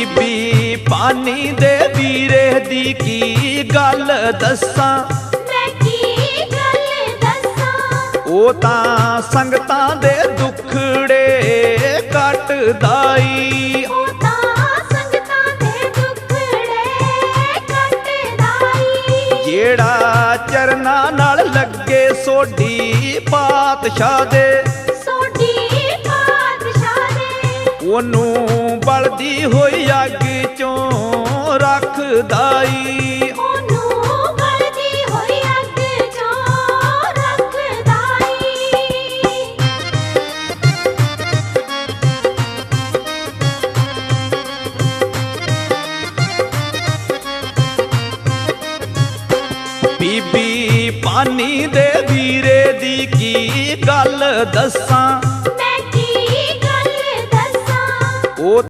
ਬੀਬੀ ਪਾਣੀ ਦੇ ਵੀਰੇ ਦੀ ਕੀ ਗੱਲ ਦੱਸਾਂ? ਮੈਂ ਕੀ ਗੱਲ ਦੱਸਾਂ? ਉਹ ਤਾਂ ਸੰਗਤਾਂ ਦੇ ਦੁੱਖੜੇ ਕੱਟਦਾ ਈ ਉਹ ਤਾਂ ਸੰਗਤਾਂ ਦੇ ਦੁੱਖੜੇ ਕੱਟਦਾਈ। ਜਿਹੜਾ ਚਰਨਾਂ ਨਾਲ ਲੱਗੇ ਸੋਢੀ ਪਾਤਸ਼ਾਹ ਦੇ। ਉਹਨੂੰ ਬਲਦੀ ਹੋਈ ਅੱਗ ਚੋਂ ਰੱਖਦਾ ਈ ਉਹਨੂੰ ਬਲਦੀ ਹੋਈ ਅੱਗ ਚੋਂ ਰੱਖਦਾਈ ਬੀਬੀ ਪਾਣੀ ਦੇ ਵੀਰੇ ਦੀ ਕੀ ਗੱਲ ਦੱਸਾਂ?